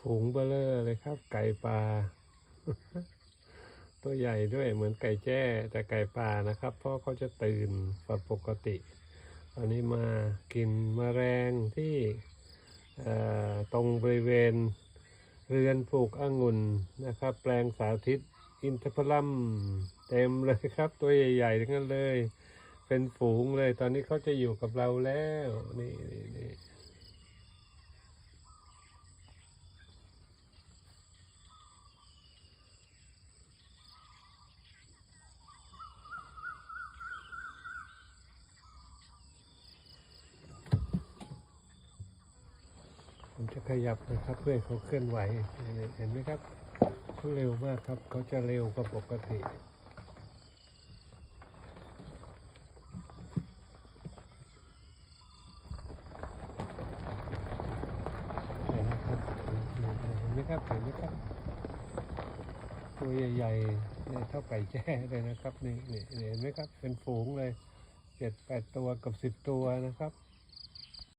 ฝูงเบลอเลยครับ ไก่ป่าตัวใหญ่ด้วยเหมือนไก่แจ้แต่ไก่ป่านะครับ เพราะเขาจะตื่นกว่าปกติตอนนี้มากินมแมลงที่ตรงบริเวณ เรือนปลูกองุ่นนะครับ แปลงสาธิตอินทผลัมเต็มเลยครับ ตัวใหญ่ๆทั้งนั้นเลย เป็นฝูงเลย ตอนนี้เขาจะอยู่กับเราแล้ว นี่นี่ ผมจะขยับนะครับเพื่อเขาเคลื่อนไหวเห็นไหมครับเขาเร็วมากครับ เขาจะเร็วกว่าปกติเห็นไหมครับเห็นไหมครับเห็นไหมครับตัวใหญ่ๆเนี่ยเท่าไก่แจ้เลยนะครับนี่นี่เห็นไหมครับ เป็นฝูงเลยเจ็ดแปดตัวกับสิบตัวนะครับ